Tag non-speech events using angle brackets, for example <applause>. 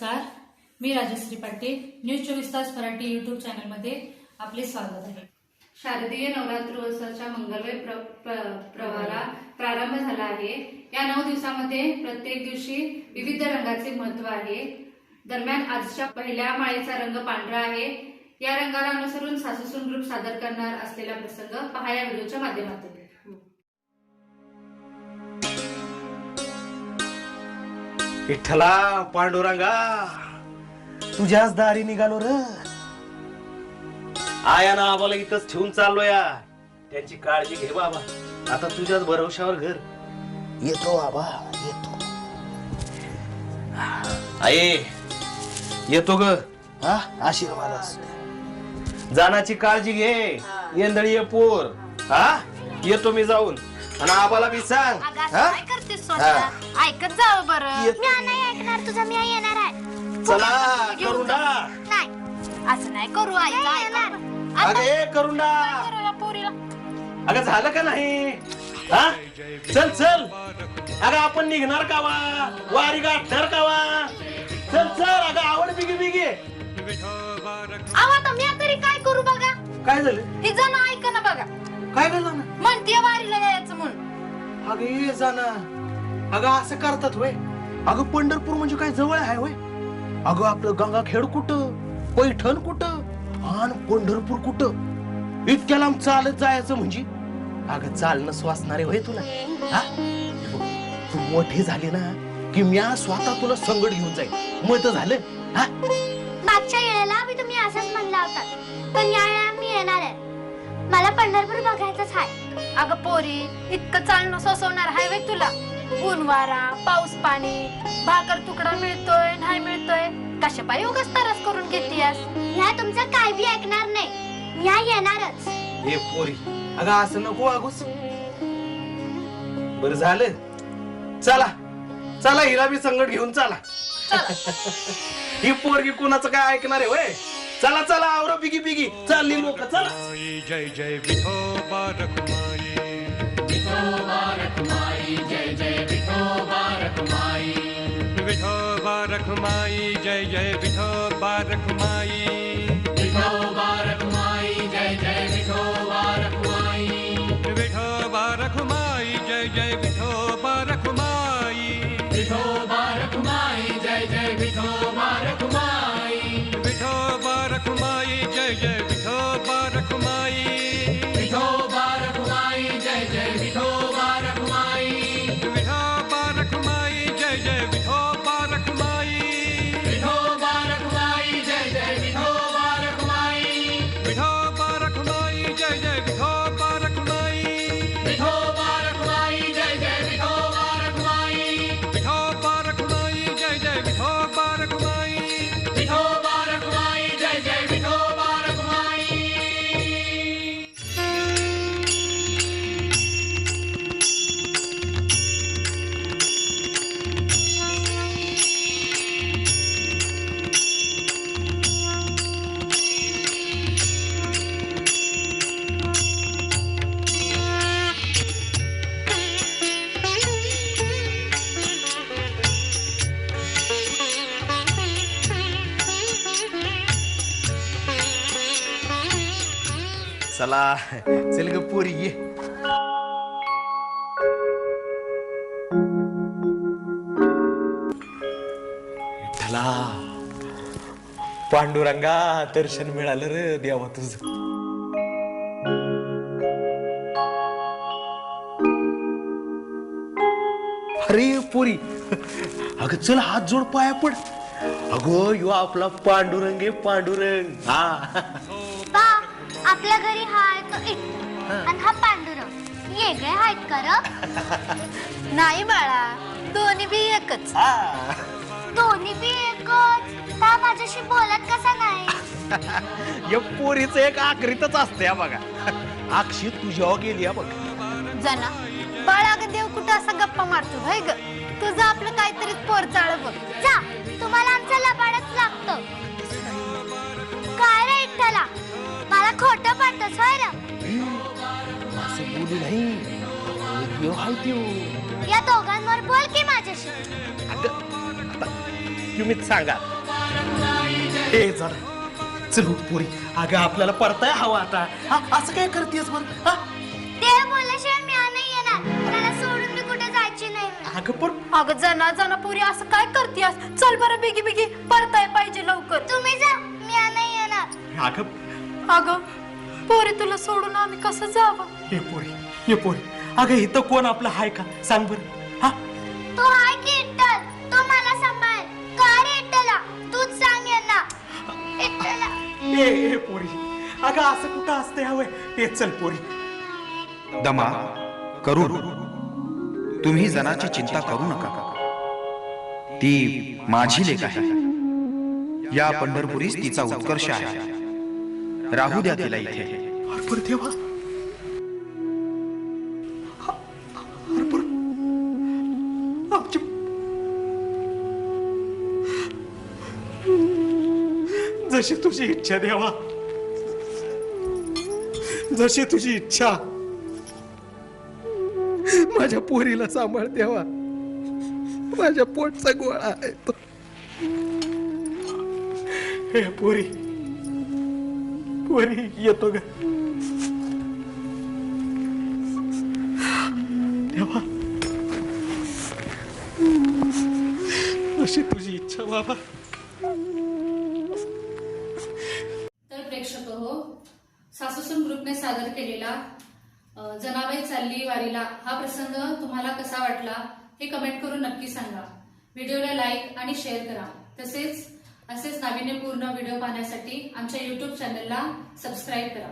नमस्कार. मी राजश्री पाटील न्यूज चोवीस तास मराठी युट्यूब चॅनलमध्ये आपले स्वागत आहे. शारदीय नवरात्रोत्सवाच्या मंगलमय प्र, प्र- प्रारंभ झाला आहे. या नऊ दिवसामध्ये प्रत्येक दिवशी विविध रंगाचे महत्त्व आहे. दरम्यान आजच्या पहिल्या माळेचा रंग पांढरा आहे. या रंगाला अनुसरून सासूसून ग्रुप सादर करणार असलेला प्रसंग पहा या व्हिडिओच्या माध्यमातून. विठ्ठला पांडुरंगा तुझ्याच दारी निघालो र. आया ना आम्हाला इथंच ठेवून चाललो या त्यांची काळजी घे बाबा. आता तुझ्याच भरवशावर घर. येतो बाबा येतो. आई येतो ग. हा आशीर्वाद असू. दे. जाण्याची काळजी घे. येंदळी ये पोर. हा? येतो मी जाऊन. आणि आबाला बी सांग. हा? करतेस सोन्या? ऐकत जावं बरं. मी नाही ऐकणार तुझा मी येणार आहे. चला करुंडा नाही असं नाही करू आई. अगं ए करुंडा पोरीला? अगं झालं का नाही? हा? चल चल. अगं आपण निघणार का वा वारी गाठणार का वा चल चल. अगं आवड बिगी बिगी. अहो आता मी तरी काय करू बघा? काय झालं? ही जण ऐक ना बघा. काय झालं? ना म्हणते वारीला अगं ये जाना अगं असं करतात होय. अगं पंढरपूर म्हणजे काय जवळ आहे होय? अगं आपलं गंगाखेड कुठं? पैठण कुठं? आणि पंढरपूर कुठं? इतक्या लांब चालत जायचं म्हणजे? अगं चालणं स्वासणारे होय तुला. हा? तू मोठी झाली ना की म्या स्वतः तुला संगड घेऊन जाईल मत झालं? हा? मागच्या वेळेला मी तुम्ही असंच म्हणला होता. पण या वेळेला मी येणार आहे. पंढरपूर बघायचंच आहे अगं पोरी इतकं चालणं सोसवणार हाय वे तुला? ऊन वारा पाऊस पाणी भाकर तुकडा मिळतोय नाही मिळतोय कशा पायी उगाच तरस करून घेतीयास? ह्या तुमचं काय बी ऐकणार नाही. मी या येणारच. ए पोरी अगं असं नको अगोच बर झालं. चला चला हिला बी संगट घेऊन चला. <laughs> ही पोरगी कुणाचं काय ऐकणार आहे होय? चला चला आवरा बिगी बिगी। चालली लोक चला। माई जय जय विठोबा रखमाई विठोबा रखमाई जय जय विठोबा रखमाई विठोबा रखमाई जय जय विठोबा रखमाई विठोबा चला चल ग पोरी ये. चला. पांडुरंगा दर्शन मिळालं रे देवा तुझं. अरे पोरी. अगं चल हात जोड पाया पड. अगो यो आपला पांडुरंग आहे पांडुरंग. हा. आपल्या घरी हा आहे तो एक आणि हा पांडुरंग वेगळे आहेत कर <laughs> नाही बाळा दोन्ही बी एकच. दोन्ही बी एकच. ता माझ्याशी बोलत कसा नाही? <laughs> या पोरीचं एक आखरीतच असते बघा. <laughs> अक्षी तुझ्यावर गेली बघ. जना. बाळा ग देव कुठं असा गप्पा मारतो भाई ग? तुझं आपलं काहीतरी पोर चाळ बघ. जा तुम्हाला आमचं लबाडच खोटं पडतंच होय रे. असं बोलू नाही देव हाय त्यो या दोघांवर बोल की माझ्याशी. तुम्हीच सांगा. ए जरा. चल उठ पोरी. अगं आपल्याला परताय हवा आता. हा असं काय करतेस बरं? हा? ते बोलल्याशिवाय मी नाही येणार. त्याला सोडून मी कुठे जायची नाही अगं पण अगं जना जना पुरी असं काय करतेस? चल बरं बिगी बिगी. परताय पाहिजे लवकर. तुम्ही जा. मी नाही येणार. अगं अगं पोरी तुला सोडून आम्ही कसं जावं? हे पोरी हे पोरी. अगं इथं कोण आपलं हाय का? सांग बरं. हा? तो हाय की इट्टल तो मला सांभाळ. का रे इट्टला तूच सांग यांना. इट्टला ए ए पोरी. अगं असं कुठं असते हवंय चल पोरी. दमा करून. तुम्ही जनाची चिंता करू नका. ती माझी लेख आहे. या पंढरपुरीस तिचा उत्कर्ष आहे. राहू द्या तिला इथे. हरपूर देवा हरपूर आमची जशी तुझी इच्छा देवा. जशी तुझी इच्छा. माझ्या पोरीला सांभाळ देवा. माझ्या पोटचा गोळा आहे तो. हे पोरी. पोरी येतो ग. देवा. अशी तुझी इच्छा बाबा. तर प्रेक्षक हो सासूसून ग्रुपने सादर केलेला जनाबाई चालली वारीला हा प्रसंग तुम्हाला कसा वाटला हे कमेंट करून नक्की सांगा. व्हिडिओला लाईक आणि शेअर करा. तसेच असेच नाविन्यपूर्ण व्हिडिओ पाहण्यासाठी आमच्या युट्यूब चॅनलला सबस्क्राईब करा.